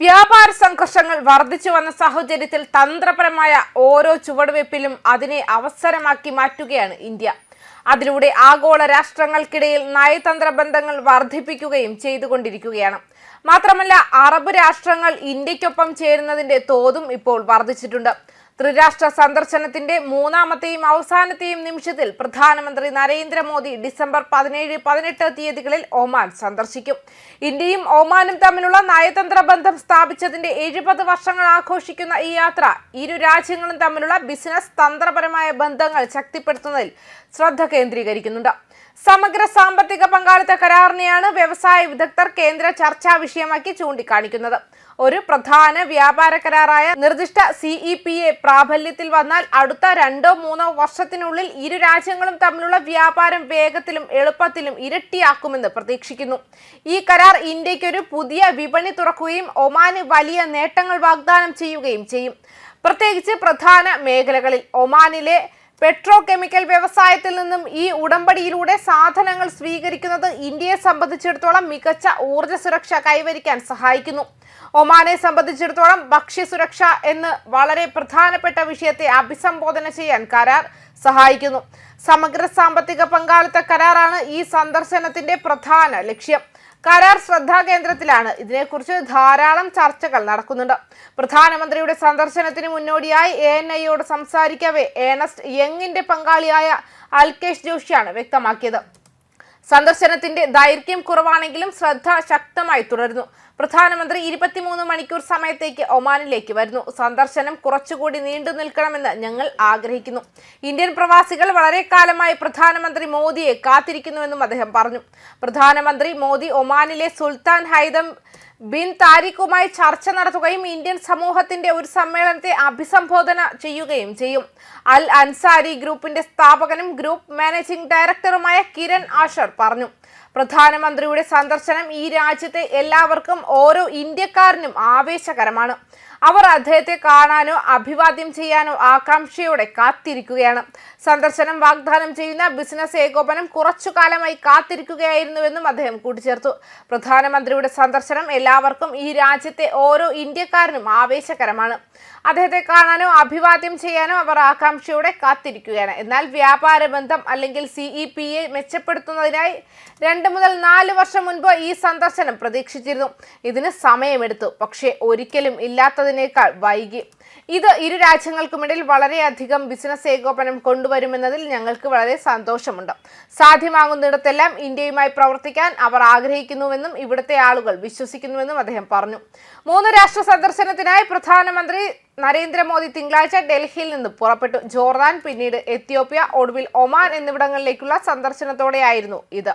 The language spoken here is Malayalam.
വ്യാപാര സംഘർഷങ്ങൾ വർദ്ധിച്ചു വന്ന സാഹചര്യത്തിൽ തന്ത്രപരമായ ഓരോ ചുവടുവയ്പ്പിലും അതിനെ അവസരമാക്കി മാറ്റുകയാണ് ഇന്ത്യ. അതിലൂടെ ആഗോള രാഷ്ട്രങ്ങൾക്കിടയിൽ നയതന്ത്ര ബന്ധങ്ങൾ വർദ്ധിപ്പിക്കുകയും ചെയ്തുകൊണ്ടിരിക്കുകയാണ്. മാത്രമല്ല അറബ് രാഷ്ട്രങ്ങൾ ഇന്ത്യക്കൊപ്പം ചേരുന്നതിന്റെ തോതും ഇപ്പോൾ വർദ്ധിച്ചിട്ടുണ്ട്. ത്രിരാഷ്ട്ര സന്ദർശനത്തിന്റെ മൂന്നാമത്തെയും അവസാനത്തെയും നിമിഷത്തിൽ പ്രധാനമന്ത്രി നരേന്ദ്രമോദി ഡിസംബർ പതിനേഴ് പതിനെട്ട് തീയതികളിൽ ഒമാൻ സന്ദർശിക്കും. ഇന്ത്യയും ഒമാനും തമ്മിലുള്ള നയതന്ത്ര ബന്ധം സ്ഥാപിച്ചതിന്റെ എഴുപത് വർഷങ്ങൾ ആഘോഷിക്കുന്ന ഈ യാത്ര ഇരു രാജ്യങ്ങളും തമ്മിലുള്ള ബിസിനസ് തന്ത്രപരമായ ബന്ധങ്ങൾ ശക്തിപ്പെടുത്തുന്നതിൽ ശ്രദ്ധ കേന്ദ്രീകരിക്കുന്നുണ്ട്. സമഗ്ര സാമ്പത്തിക പങ്കാളിത്ത കരാറിനെയാണ് വ്യവസായ വിദഗ്ധർ കേന്ദ്ര ചർച്ചാ വിഷയമാക്കി ചൂണ്ടിക്കാണിക്കുന്നത്. ഒരു പ്രധാന വ്യാപാര കരാറായ നിർദ്ദിഷ്ട സിഇ പി എ പ്രാബല്യത്തിൽ വന്നാൽ അടുത്ത രണ്ടോ മൂന്നോ വർഷത്തിനുള്ളിൽ ഇരു രാജ്യങ്ങളും തമ്മിലുള്ള വ്യാപാരം വേഗത്തിലും എളുപ്പത്തിലും ഇരട്ടിയാക്കുമെന്ന് പ്രതീക്ഷിക്കുന്നു. ഈ കരാർ ഇന്ത്യയ്ക്കൊരു പുതിയ വിപണി തുറക്കുകയും ഒമാന് വലിയ നേട്ടങ്ങൾ വാഗ്ദാനം ചെയ്യുകയും ചെയ്യും. പ്രത്യേകിച്ച് പ്രധാന മേഖലകളിൽ ഒമാനിലെ പെട്രോ കെമിക്കൽ വ്യവസായത്തിൽ നിന്നും ഈ ഉടമ്പടിയിലൂടെ സാധനങ്ങൾ സ്വീകരിക്കുന്നത് ഇന്ത്യയെ സംബന്ധിച്ചിടത്തോളം മികച്ച ഊർജ സുരക്ഷ കൈവരിക്കാൻ സഹായിക്കുന്നു. ഒമാനെ സംബന്ധിച്ചിടത്തോളം ഭക്ഷ്യസുരക്ഷ എന്ന് വളരെ പ്രധാനപ്പെട്ട വിഷയത്തെ അഭിസംബോധന ചെയ്യാൻ കരാർ സഹായിക്കുന്നു. സമഗ്ര സാമ്പത്തിക പങ്കാളിത്ത കരാറാണ് ഈ സന്ദർശനത്തിന്റെ പ്രധാന ലക്ഷ്യം. കരാർ ശ്രദ്ധാകേന്ദ്രത്തിലാണ്. ഇതിനെക്കുറിച്ച് ധാരാളം ചർച്ചകൾ നടക്കുന്നുണ്ട്. പ്രധാനമന്ത്രിയുടെ സന്ദർശനത്തിന് മുന്നോടിയായി എ എൻ ഐയോട് സംസാരിക്കവേ ഏണസ്റ്റ് യങ്ങിന്റെ പങ്കാളിയായ അൽകേഷ് ജോഷിയാണ് വ്യക്തമാക്കിയത്. സന്ദർശനത്തിന്റെ ദൈർഘ്യം കുറവാണെങ്കിലും ശ്രദ്ധ ശക്തമായി തുടരുന്നു. പ്രധാനമന്ത്രി ഇരുപത്തിമൂന്ന് മണിക്കൂർ സമയത്തേക്ക് ഒമാനിലേക്ക് വരുന്നു. സന്ദർശനം കുറച്ചുകൂടി നീണ്ടു നിൽക്കണമെന്ന് ഞങ്ങൾ ആഗ്രഹിക്കുന്നു. ഇന്ത്യൻ പ്രവാസികൾ വളരെ കാലമായി പ്രധാനമന്ത്രി മോദിയെ കാത്തിരിക്കുന്നുവെന്നും അദ്ദേഹം പറഞ്ഞു. പ്രധാനമന്ത്രി മോദി ഒമാനിലെ സുൽത്താൻ ഹൈദം ബിൻ താരിഖുമായി ചർച്ച നടത്തുകയും ഇന്ത്യൻ സമൂഹത്തിന്റെ ഒരു സമ്മേളനത്തെ അഭിസംബോധന ചെയ്യുകയും ചെയ്യും. അൽ അൻസാരി ഗ്രൂപ്പിന്റെ സ്ഥാപകനും ഗ്രൂപ്പ് മാനേജിംഗ് ഡയറക്ടറുമായ കിരൺ ആഷർ പറഞ്ഞു. പ്രധാനമന്ത്രിയുടെ സന്ദർശനം ഈ രാജ്യത്തെ എല്ലാവർക്കും ഓരോ ഇന്ത്യക്കാരനും ആവേശകരമാണ്. അവർ അദ്ദേഹത്തെ കാണാനോ അഭിവാദ്യം ചെയ്യാനോ ആകാംക്ഷയോടെ കാത്തിരിക്കുകയാണ്. സന്ദർശനം വാഗ്ദാനം ചെയ്യുന്ന ബിസിനസ് ഏകോപനം കുറച്ചു കാലമായി കാത്തിരിക്കുകയായിരുന്നുവെന്നും അദ്ദേഹം കൂട്ടിച്ചേർത്തു. പ്രധാനമന്ത്രിയുടെ സന്ദർശനം എല്ലാവർക്കും ഈ രാജ്യത്തെ ഓരോ ഇന്ത്യക്കാരനും ആവേശകരമാണ്. അദ്ദേഹത്തെ കാണാനോ അഭിവാദ്യം ചെയ്യാനോ അവർ ആകാംക്ഷയോടെ കാത്തിരിക്കുകയാണ്. എന്നാൽ വ്യാപാര ബന്ധം അല്ലെങ്കിൽ സിഇ പി എ മെച്ചപ്പെടുത്തുന്നതിനായി രണ്ട് മുതൽ നാല് വർഷം മുൻപ് ഈ സന്ദർശനം പ്രതീക്ഷിച്ചിരുന്നു. ഇതിന് സമയമെടുത്തു. പക്ഷേ ഒരിക്കലും ഇല്ലാത്തതിനേക്കാൾ വൈകി. ഇത് ഇരു രാജ്യങ്ങൾക്കുമിടയിൽ വളരെയധികം ബിസിനസ് ഏകോപനം കൊണ്ടുവരുമെന്നതിൽ ഞങ്ങൾക്ക് വളരെ സന്തോഷമുണ്ട്. സാധ്യമാകുന്നിടത്തെല്ലാം ഇന്ത്യയുമായി പ്രവർത്തിക്കാൻ അവർ ആഗ്രഹിക്കുന്നുവെന്നും ഇവിടുത്തെ ആളുകൾ വിശ്വസിക്കുന്നുവെന്നും അദ്ദേഹം പറഞ്ഞു. മൂന്ന് രാഷ്ട്ര സന്ദർശനത്തിനായി പ്രധാനമന്ത്രി നരേന്ദ്രമോദി തിങ്കളാഴ്ച ഡൽഹിയിൽ നിന്ന് പുറപ്പെട്ടു. ജോർദാൻ പിന്നീട് എത്യോപ്യ ഒടുവിൽ ഒമാൻ എന്നിവിടങ്ങളിലേക്കുള്ള സന്ദർശനത്തോടെയായിരുന്നു ഇത്.